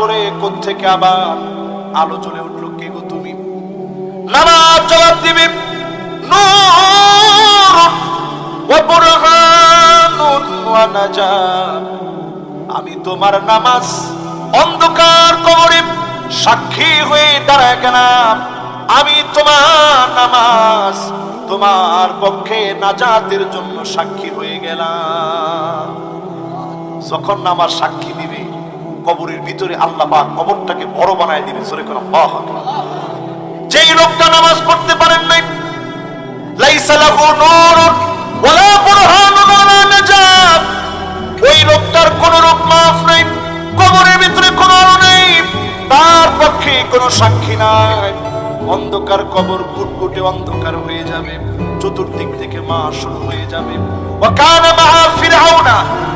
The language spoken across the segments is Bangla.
করে কোত্থেকে আবার আলো জ্বলে উঠল? কে গো তুমি? নামাজ জবাব দিবে। আমি তোমার নামাজ অন্ধকার কবরে সাক্ষী হয়ে দাঁড়ায় গেলাম। আমি তোমার নামাজ তোমার পক্ষে নাজাতের জন্য সাক্ষী হয়ে গেলাম। যখন আমার সাক্ষী দিবে কবরের ভিতরে আল্লাহ পাক কবরটাকে বড় বানায় দিবে জোরে করে যেই লোকটা নামাজ পড়তে পারেন নাই ওয়ালা ওয়ালা নাজাত ওই লোকটার কোন রূপ মাফ নেই, কবরের ভিতরে কোনো আলো নেই, তার পক্ষে কোনো সাক্ষী নাই। অন্ধকার কবর ফুটফুটে অন্ধকার হয়ে যাবে। চতুর্দিক থেকে মা শুরু হয়ে যাবে وكان معها فرعون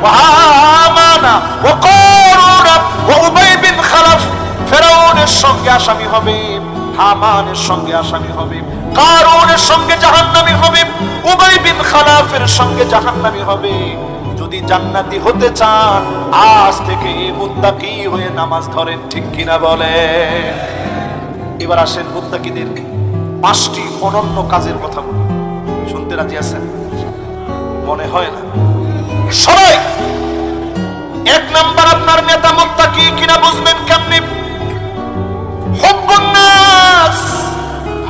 وهامان وقارون وأبي بن خلف ফেরাউনের সঙ্গে আসামি হবে হামানের সঙ্গে আসামি হবে কারুনের সঙ্গে জাহান্নামি হবে উবাই বিন খালাফের সঙ্গে জাহান্নামি হবে যদি জান্নাতি হতে চান আজ থেকে মুত্তাকি হয়ে নামাজ ধরেন ঠিক কিনা বলে এবার আসেন মুত্তাকিদের পাঁচটি অনন্য কাজের কথা বলি শুনতে রাজি আছেন? মনে হয় না। সবাই, এক নাম্বার আপনার নেতা মুত্তাকি কিনা বুঝবেন কেমনি?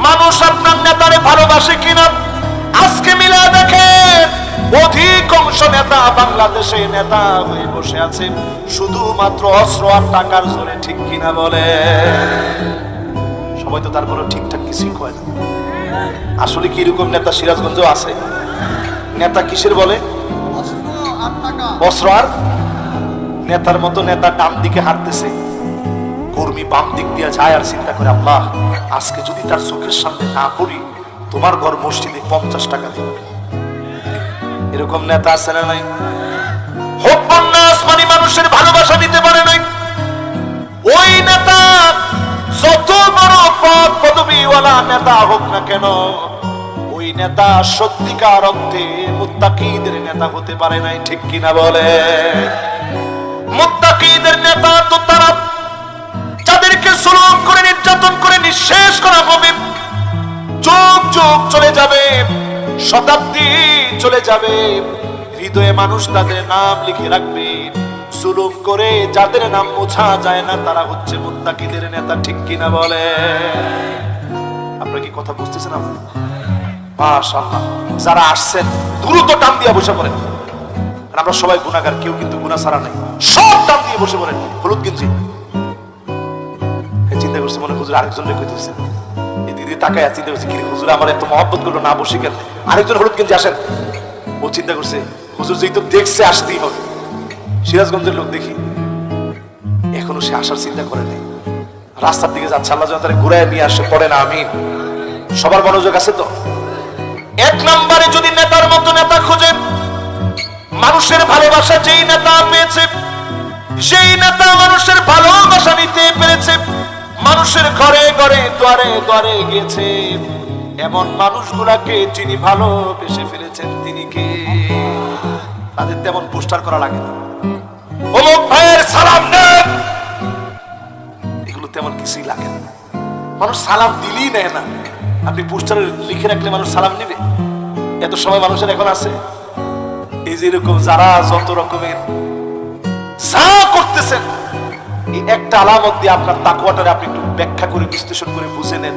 মানুষ আপনার নেতারে ভালোবাসে কিনা? আজকে মিলা দেখেন অধিকাংশ নেতা বাংলাদেশে নেতা হয়ে বসে আছে। শুধুমাত্র অস্ত্র আর টাকার জোরে ঠিক কিনা বলে? সবাই তো তারপরে ঠিকঠাক কিছুই কয় না। আসলে কি এরকম নেতা সিরাজগঞ্জ আছে? নেতা কিসের বলে? অস্ত্র আর? নেতার মতো নেতা ডান দিকে হাঁটতেছে। কর্মী বাম দিক দিয়ে যায় আর চিন্তা করে, আল্লাহ, আজকে যদি তার চোখের সামনে না পড়ি, তোমার ঘর মসজিদে পঞ্চাশ টাকা দেবে। এরকম নেতা আছে না নাই? মানে মানুষের ভালোবাসা দিতে পারে নাই। ওই নেতা যত বড় পদ পদবীওয়ালা নেতা হোক না কেন, ওই নেতা সত্যিকার অর্থে মুত্তাকিদের নেতা হতে পারে নাই, ঠিক কিনা বলে? মুত্তাকিদের নেতা তো তারা যাদেরকে জুলুম করে নির্যাতন করে নিঃশেষ করা হবে যুগ যুগ চলে যাবে, শতাব্দী চলে যাবে, হৃদয়ে মানুষ তাদের নাম লিখে রাখবে। জুলুম করে যাদের নাম মোছা যায় না, তারা হচ্ছে মুত্তাকিদের নেতা, ঠিক কিনা বলে? আপনারা কি কথা বুঝতেছেন আমার? মাশাআল্লাহ। যারা আসছেন, দ্রুত টান দিয়ে বসে পড়েন। আর আমরা সবাই গুণাগার কেউ কিন্তু গুণা ছাড়া নাই। সব টান দিয়ে বসে পড়েন। হলুদ গেঞ্জি। এই চিন্তা করছে মনে হুজুর আরেকজন রেখে দিয়েছে। এই দিদি তাকায় চিন্তা করছে কি হুজুর, আমার এত মহব্বত করল, না বসে কেন? আরেকজন হলুদ গেঞ্জি আসেন। ও চিন্তা করছে, হুজুর যেই তো দেখছে, আসতেই হবে। সিরাজগঞ্জের লোক দেখি, এখনও সে আসার চিন্তা করে নাই। রাস্তার দিকে যাচ্ছে, আল্লাহ যেন তারা ঘুরায় নিয়ে আসে, পড়ে না আমি সবার মনোযোগ আছে তো? এক নম্বরে যদি নেতার মতো নেতা খোঁজে, মানুষের ভালোবাসা যেই নেতা পেয়েছে সেই নেতা মানুষের ভালোবাসা নিতে পেরেছে, মানুষের ঘরে ঘরে দ্বারে দ্বারে গেছে এমন মানুষগুলাকে যিনি ভালোবেসে ফেলেছেন, তিনি কে? তাদের তেমন পোস্টার করা লাগে এগুলো তেমন কিছুই লাগে না। মানুষ সালাম দিলেই নেয় না। আপনি পোস্টারে লিখে রাখলে মানুষ সালাম নেবে। এত সময় মানুষের এখন আছে। এই যে এরকম যারা যত রকমের যা করতেছেন, এই একটা আলামত দিয়ে আপনার তাকুয়াটারে আপনি একটু ব্যাখ্যা করে, বিশ্লেষণ করে বুঝে নেন,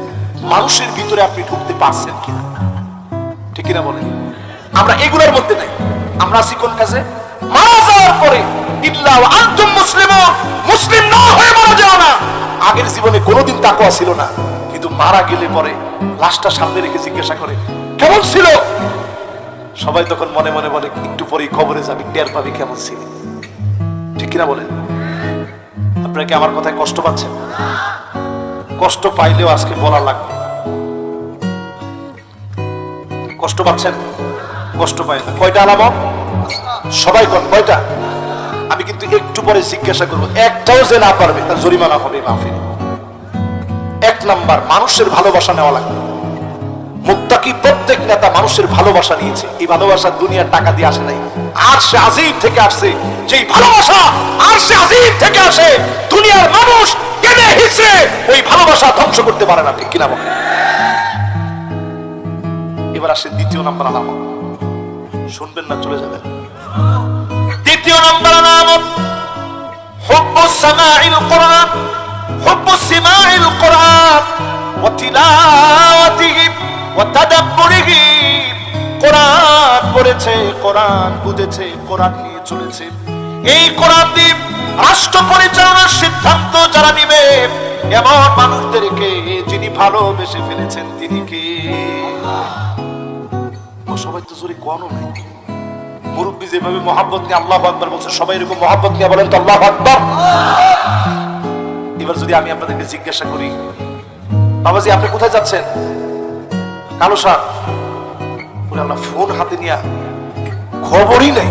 মানুষের ভিতরে আপনি ঢুকতে পারছেন কিনা। ঠিক কিনা বলেন? আমরা এগুলোর মধ্যে নাই। আমরা আছি কোন কাজে? মারা যাওয়ার পরে ইল্লা আনতুম মুসলিমুন। মুসলিম না হয়ে মারা যাও না। আগের জীবনে কোনোদিন তাকুয়া ছিল না। কিন্তু মারা গেলে পরে লাশটা সামনে রেখে জিজ্ঞাসা করে, কেমন ছিল? সবাই তখন মনে মনে বলে, একটু পরেই খবরে যাবি, টের পাবি কেমন ছিল। ঠিক কিনা বলেন? আপনারা কি আমার কথায় কষ্ট পাচ্ছেন? কষ্ট পাইলেও আজকে বলা লাগবে কষ্ট পাচ্ছেন? কষ্ট পাই না। কয়টা আলামত? সবাই কন, কয়টা? আমি কিন্তু একটু পরে জিজ্ঞাসা করব, একটাও যে না পারবে, তার জরিমানা হবে মাফি এক নাম্বার, মানুষের ভালোবাসা নেওয়া লাগবে। মুত্তাকি প্রত্যেক নেতা মানুষের ভালোবাসা নিয়েছে। এই ভালোবাসা দুনিয়ার টাকা দিয়ে আসে নাই। আর সে আজিব থেকে আসছে, যেই ভালোবাসা আর সে আজিব থেকে আসে, দুনিয়ার মানুষ ওই ভালোবাসা ধ্বংস করতে পারে না, ঠিক কিনা বলে এবার আসে দ্বিতীয় নাম্বার আলামত। শুনবেন না, চলে যাবেন। দ্বিতীয় নাম্বার সামাইল কোরআন কোরআন, ওয়া তিলাওয়াতিহি ওয়া তাদাব্বুরিহি। কোরআন পড়েছে, কোরআন বুঝেছে, কোরআন নিয়ে চলেছে। এই কোরআন দিয়ে রাষ্ট্র পরিচালনার সিদ্ধান্ত যারা নিবে, এমন মানুষদেরকে যিনি ভালোবেসে ফেলেছেন, তিনি কে? ও সবাই তো জোরে কনও নাই মুরব্বী যেভাবে মহাব্বত নিয়ে আল্লাহ আকবর বলছে, সবাই এরকম মহাব্বত নিয়ে বলেন তো আল্লাহ আকবর। এবার যদি আমি আপনাদেরকে জিজ্ঞাসা করি, বাবাজি, আপনি কোথায় যাচ্ছেন? কালো সার আল্লাহ, ফোন হাতে নিয়ে খবরই নেই।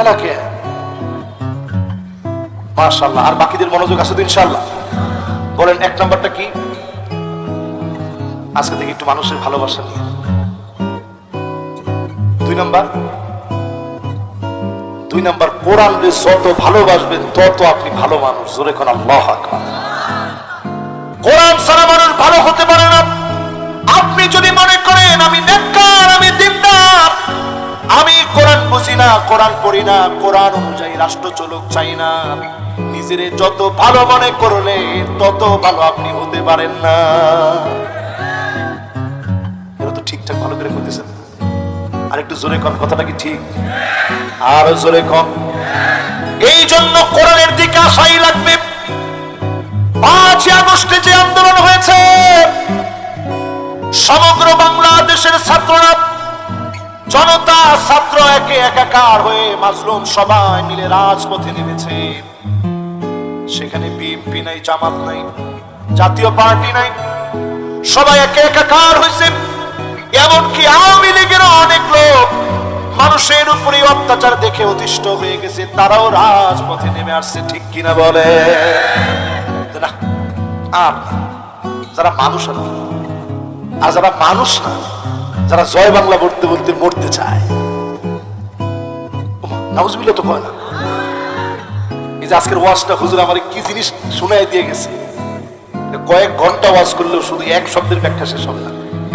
এলাকে মাশাল্লাহ আর বাকিদের মনোযোগ আছে তো ইনশাল্লাহ বলেন, এক নাম্বারটা কি? আজকে থেকে একটু মানুষের ভালোবাসা নিয়ে। নাম্বার? দুই নাম্বার, কোরআন রে যত ভালোবাসবেন, তত আপনি ভালো মানুষ। জোরে কোন কোরআন ছাড়া মানুষ ভালো হতে পারে না। আপনি যদি মনে করেন, আমি নেককার, আমি দিনদার, আমি কোরআন বুঝি না, কোরআন পড়ি না, কোরআন অনুযায়ী রাষ্ট্র চলুক, চাই না। নিজের যত ভালো মনে করলে, তত ভালো আপনি হতে পারেন না। এরা তো ঠিকঠাক ভালো করে করতেছেন আর একটু জোরে কন কথাটা কি ঠিক? আরও জোরে কন এই জন্য কোরআনের দিকে আসাই লাগবে। পাঁচই আগস্টে যে আন্দোলন হয়েছে, সমগ্র বাংলাদেশের ছাত্ররা, জনতা, ছাত্র একে একাকার হয়ে মাজলুম সবাই মিলে রাজপথে নেমেছে। সেখানে বিএনপি নাই, জামাত নাই, জাতীয় পার্টি নাই, সবাই একে একাকার হয়েছে। এমনকি আওয়ামী লীগের অনেক লোক মানুষের উপরে অত্যাচার দেখে অতিষ্ঠ হয়ে গেছে, তারাও রাজপথে নেমে আসছে, ঠিক কিনা বলে? আর যারা মানুষ আর আর যারা মানুষ না, যারা জয় বাংলা বলতে বলতে মরতে চায়। তো কয় না। এই যে আজকের ওয়াজটা হুজুর আমার কি জিনিস শুনাই দিয়ে গেছে। কয়েক ঘণ্টা ওয়াজ করলেও শুধু এক শব্দের ব্যাখ্যা শেষ হবে না।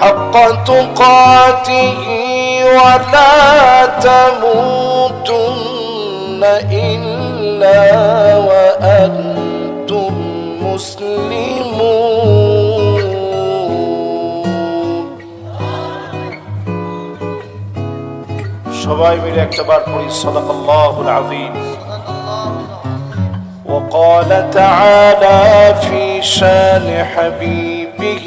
حق تقاته ولا تموتن إلا وأنتم مسلمون সবাই মিলে একটা বার পড়ি সাদাকাল্লাহুল আযীম وقال تعالى في شان حبيبه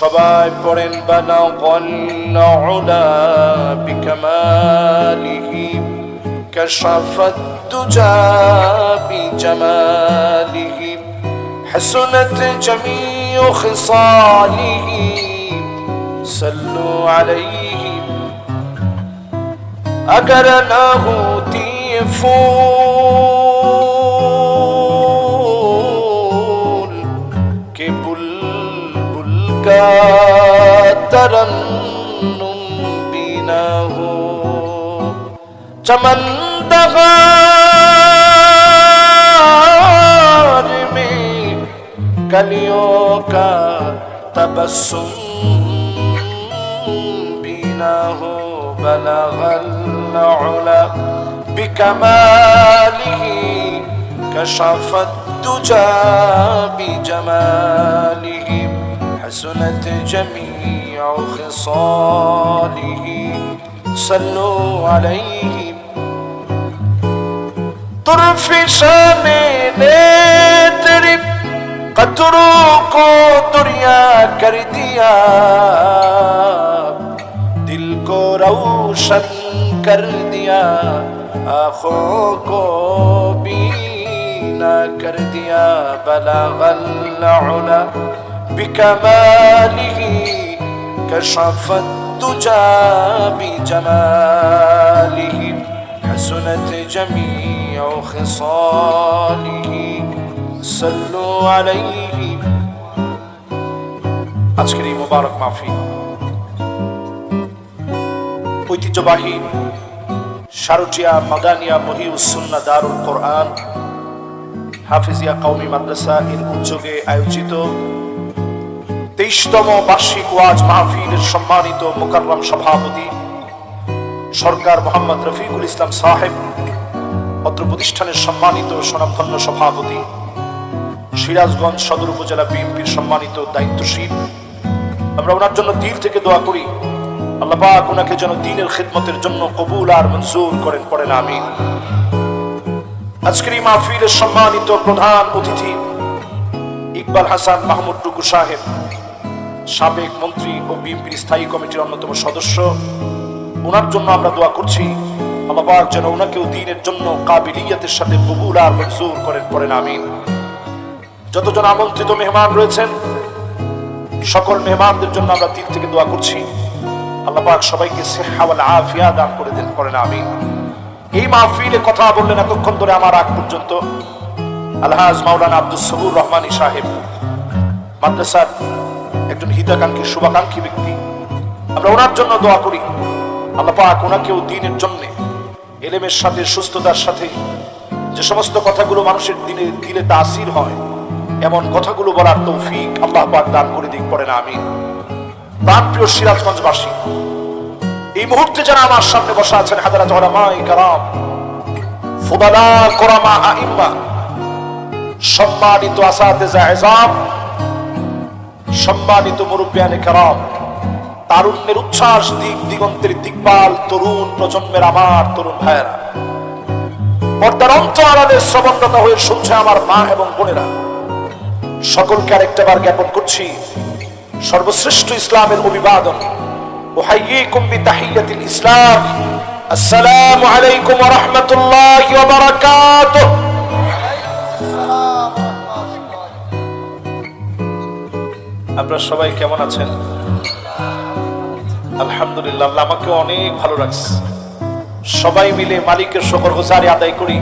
সবাই পড়েন বালাগল উলা বিকামালিহি كشف الدجى بجماله حسنت جميع خصاله صلوا عليه اگر نہ गलियों का तबसुम बिना हो بكماله كشف الدجى بجماله حسنت جميع خصاله صلوا عليه طرف شام نترب اتروكو دنيا كرديا. دل کو روشن کر دیا آنخوں کو بینا کر دیا بلغ العلا بکماله کشفت تجا بجماله. حسنت جميع خصاله. সাল্লু আলাইহি। আজকের এই মোবারক মাফি ঐতিহ্যবাহী শারুটিয়া মাদানিয়া মহিউসুন্না দারুল কোরআন হাফিজিয়া কৌমি মাদ্রাসা এর উদ্যোগে আয়োজিত তেইশতম বার্ষিক ওয়াজ মাহফিলের সম্মানিত মোকাররম সভাপতি সরকার মোহাম্মদ রফিকুল ইসলাম সাহেব, অত্র প্রতিষ্ঠানের সম্মানিত সনাতন সভাপতি সিরাজগঞ্জ সদর উপজেলা বিএনপির সম্মানিত দায়িত্বশীল। আমরা ওনার জন্য দিল থেকে দোয়া করি। আল্লাহ পাক ওনাকে যেন দিনের খেদমতের জন্য কবুল আর মঞ্জুর করেন, পড়েন আমি আজকের এই মাহফিলের সম্মানিত প্রধান অতিথি ইকবাল হাসান মাহমুদ টুকু সাহেব, সাবেক মন্ত্রী ও বিএনপির স্থায়ী কমিটির অন্যতম সদস্য। ওনার জন্য আমরা দোয়া করছি, আল্লাহ পাক যেন ওনাকেও দিনের জন্য কাবিলিয়াতের সাথে কবুল আর মঞ্জুর করেন, পড়েন, আমিন। যতজন আমন্ত্রিত মেহমান রয়েছেন, সকল মেহমানদের জন্য আমরা দিল থেকে দোয়া করছি। আল্লাহ পাক সবাইকে সেহা ওয়াল আফিয়া দান করে দেন করেন আমিন। এই মাহফিলে কথা বললেন এতক্ষণ ধরে আমার আগ পর্যন্ত আলহাজ মাওলানা আব্দুল সবুর রহমানী সাহেব। মাদ্রাসার একজন হিতাকাঙ্ক্ষী, শুভাকাঙ্ক্ষী ব্যক্তি। আমরা ওনার জন্য দোয়া করি। আল্লাহ পাক ওনাকেও দিনের জন্য, এলেমের সাথে, সুস্থতার সাথে যে সমস্ত কথাগুলো মানুষের দিনে দিলে তাসির হয় এমন কথাগুলো বলার তৌফিক আল্লাহ পাক দান করে দিক পড়ে না আমি প্রাণ প্রিয় সিরাজগঞ্জবাসী, এই মুহূর্তে যারা আমার সামনে বসা আছেন, হাজারা কারাম ফুদালা কোরামা সম্মানিত আসাতে জাহেজাম সম্মানিত মুরব্বিয়ানে কারাম, তারুণ্যের উচ্ছ্বাস, দিক দিগন্তের দিকপাল, তরুণ প্রজন্মের আমার তরুণ ভাইয়েরা, পর্দার অন্ত আড়ালে শ্রবণরতা হয়ে শুনছে আমার মা এবং বোনেরা। সকলকে আরেকটা বার জ্ঞাপন করছি। সর্বশ্রেষ্ঠ ইসলামের অভিবাদন। ওহাইয়িকুম বিতাহিয়াতিল ইসলাম। আসসালামু আলাইকুম ওয়া রাহমাতুল্লাহি ওয়া আপনারা সবাই কেমন আছেন? আলহামদুলিল্লাহ আমাকে অনেক ভালো লাগছে সবাই মিলে মালিকের শকর গোজারি আদায় করি।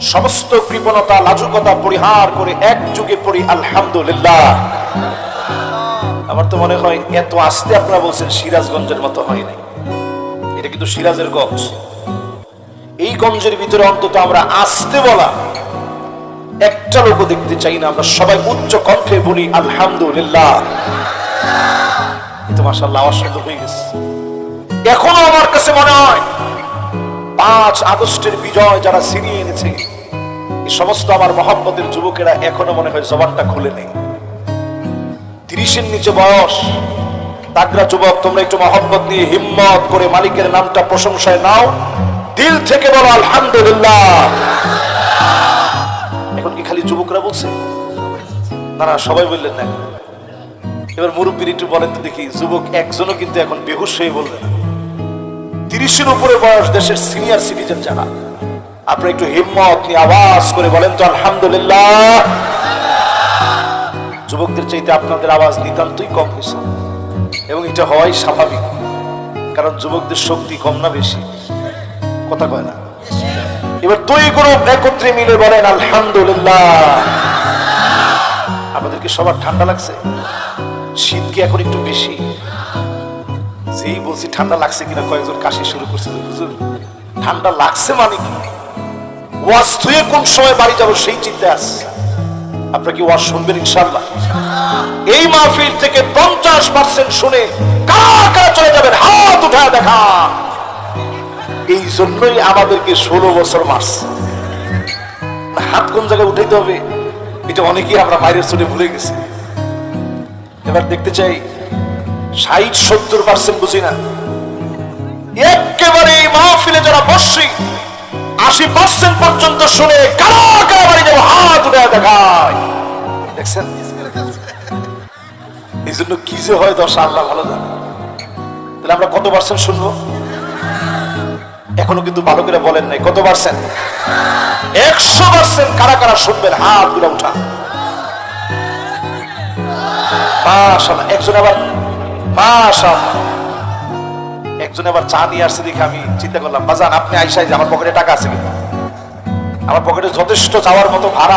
সমস্ত কৃপণতা, লাজুকতা পরিহার করে এক যুগে পড়ি, আলহামদুলিল্লাহ। আমার তো মনে হয় এত আস্তে আপনারা বলছেন সিরাজগঞ্জের মতো হয় নাই। এটা কিন্তু সিরাজের গঞ্জ। এই গঞ্জের ভিতরে অন্তত আমরা আসতে বলা। একটা লোক দেখতে চাই না, আমরা সবাই উচ্চ কণ্ঠে বলি, আলহামদুলিল্লাহ। কিন্তু মাসাল্লাহ সুন্দর হয়ে গেছে। এখনও আমার কাছে মনে হয় পাঁচ আগস্টের বিজয় যারা ছিনিয়ে এনেছে এই সমস্ত আমার মহাব্বতের যুবকেরা এখনও মনে হয় জবানটা খুলে নেই। তিরিশের নিচে বয়স তাগরা যুবক, তোমরা একটু মহব্বত নিয়ে হিম্মত করে মালিকের নামটা প্রশংসায় নাও। দিল থেকে বলো, আলহামদুলিল্লাহ। এখন কি খালি যুবকরা বলছে? না সবাই বললেন না। এবার মুরব্বীর একটু বলেন তো দেখি, যুবক একজনও কিন্তু এখন বেহুশ হয়ে বললেন। না তিরিশের উপরে বয়স দেশের সিনিয়র সিটিজেন যারা। আপনি একটু হিম্মত নিয়ে আওয়াজ করে বলেন তো, আলহামদুলিল্লাহ। যুবকদের চাইতে আপনাদের আওয়াজ নিতান্তই কম হয়েছে এবং এটা হওয়াই স্বাভাবিক, কারণ যুবকদের শক্তি কম না বেশি। কথা কয় না। এবার দুই গ্রুপ একত্রে মিলে বলেন, আলহামদুলিল্লাহ। আমাদেরকে সবার ঠান্ডা লাগছে? শীত কি এখন একটু বেশি? যেই বলছি, ঠান্ডা লাগছে কিনা? কয়েকজন কাশি শুরু করছে, হুজুর ঠান্ডা লাগছে মানে কি? ওয়াজ থুয়ে কোন সময় বাড়ি যাব সেই চিন্তায় আসছে আপনারা কি ওয়াজ শুনবেন ইনশাল্লাহ এই মাহফিল থেকে পঞ্চাশ পার্সেন্ট শুনে কারা কারা চলে যাবেন, হাত উঠা দেখা। এই জন্যই আমাদেরকে ষোলো বছর মাস হাত কোন জায়গায় উঠাইতে হবে? এটা অনেকেই আমরা বাইরের চলে ভুলে গেছি। এবার দেখতে চাই ষাট, সত্তর পার্সেন্ট বুঝি না। একেবারে মাহফিলে যারা বসছি আশি পার্সেন্ট পর্যন্ত শুনে কারা কারা বাড়ি যাব, হাত উঠে দেখায়। দেখছেন? এই জন্য কি যে হয় দশা, আল্লাহ ভালো জানে। তাহলে আমরা কত পার্সেন্ট শুনব? এখনও কিন্তু ভালো করে বলেন নাই, কত পার্সেন্ট একশো পার্সেন্ট কারা কারা শুনবেন, হাত তুলে উঠা একজন আবার একজন আবার চা নিয়ে আসছে দেখে আমি চিন্তা করলাম, বাজান, আপনি আইসাই যে আমার পকেটে টাকা আছে আমার পকেটে যথেষ্ট চাওয়ার মতো ভাড়া